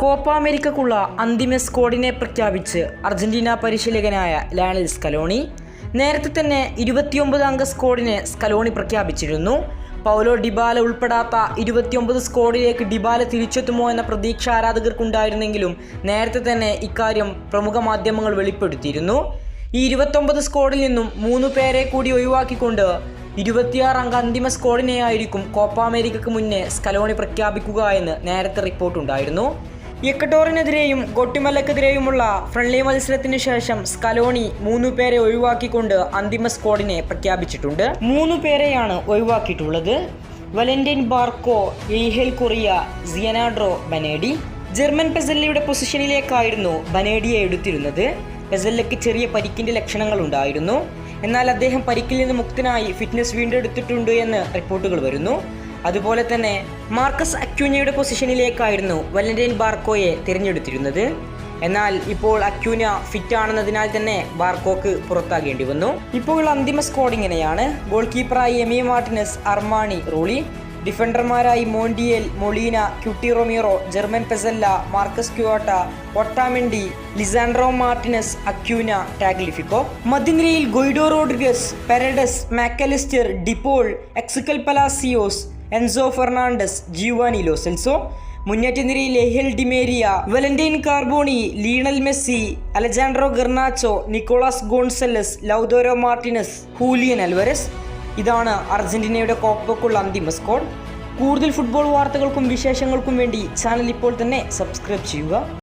Copa അമേരിക്കക്കുള്ള അന്തിമ സ്കോഡിനെ പ്രഖ്യാപിച്ച് Argentina പരിശീലകനായ ലാനൽ സ്കലോണി. നേരത്തെ തന്നെ ഇരുപത്തിയൊമ്പത് അംഗ സ്കോഡിനെ സ്കലോണി പ്രഖ്യാപിച്ചിരുന്നു. പൗലോ ഡിബാല ഉൾപ്പെടാത്ത ഇരുപത്തിയൊമ്പത് സ്കോഡിലേക്ക് ഡിബാല തിരിച്ചെത്തുമോ എന്ന പ്രതീക്ഷ ആരാധകർക്കുണ്ടായിരുന്നെങ്കിലും നേരത്തെ തന്നെ ഇക്കാര്യം പ്രമുഖ മാധ്യമങ്ങൾ വെളിപ്പെടുത്തിയിരുന്നു. ഈ ഇരുപത്തൊമ്പത് സ്കോഡിൽ നിന്നും മൂന്ന് പേരെ കൂടി ഒഴിവാക്കിക്കൊണ്ട് ഇരുപത്തിയാറ് അംഗ അന്തിമ സ്ക്വാഡിനെയായിരിക്കും കോപ്പ അമേരിക്കക്ക് മുന്നേ സ്കലോണി പ്രഖ്യാപിക്കുക എന്ന് നേരത്തെ റിപ്പോർട്ടുണ്ടായിരുന്നു. എക്കട്ടോറിനെതിരെയും ഗൊട്ടിമല്ലക്കെതിരെയുമുള്ള ഫ്രണ്ട്ലി മത്സരത്തിന് ശേഷം സ്കലോണി മൂന്നു പേരെ ഒഴിവാക്കിക്കൊണ്ട് അന്തിമ സ്ക്വാഡിനെ പ്രഖ്യാപിച്ചിട്ടുണ്ട്. മൂന്നു പേരെയാണ് ഒഴിവാക്കിയിട്ടുള്ളത്. വലന്റൈൻ ബാർക്കോ എയ്ഹെൽ കൊറിയ സിയനാഡ്രോ ബനേഡി. ജർമ്മൻ പെസല്ലയുടെ പൊസിഷനിലേക്കായിരുന്നു ബനേഡിയെ എടുത്തിരുന്നത്. പെസല്ലയ്ക്ക് ചെറിയ പരിക്കിന്റെ ലക്ഷണങ്ങൾ ഉണ്ടായിരുന്നു. എന്നാൽ അദ്ദേഹം പരിക്കിൽ നിന്ന് മുക്തനായി ഫിറ്റ്നസ് വീണ്ടെടുത്തിട്ടുണ്ട് എന്ന് റിപ്പോർട്ടുകൾ വരുന്നു. അതുപോലെ തന്നെ മാർക്കസ് അക്യൂനയുടെ പൊസിഷനിലേക്കായിരുന്നു വലന്റൈൻ ബാർക്കോയെ തിരഞ്ഞെടുത്തിരുന്നത്. എന്നാൽ ഇപ്പോൾ അക്യൂന ഫിറ്റ് ആണെന്നതിനാൽ തന്നെ ബാർക്കോക്ക് പുറത്താകേണ്ടി വന്നു. ഇപ്പോൾ അന്തിമ സ്കോഡ് ഇങ്ങനെയാണ്. ഗോൾ കീപ്പറായി Emi Martinez Armani Rulli. ഡിഫൻഡർമാരായി Montiel Molina Cuti Romero German Pezzella Marcos Quarta Otamendi Lisandro Martinez Acuna Tagliafico. മധ്യനിരയിൽ Guido Rodriguez Paredes Mac Allister De Paul Exequiel Palacios Enzo Fernandez Giovani Lo Celso മുന്നേറ്റ നിരയിൽ എഹെൽ Di Maria Valentin Carboni Lionel Messi Alejandro Garnacho Nicolas Gonzalez Lautaro Martinez Julian Alvarez. ഇതാണ് അർജന്റീനയുടെ കോപ്പക്കുള്ള അന്തിമ squad കൂടുതൽ football വാർത്തകൾക്കും വിശേഷങ്ങൾക്കും വേണ്ടി channel ഇപ്പോൾ തന്നെ സബ്സ്ക്രൈബ് ചെയ്യുക.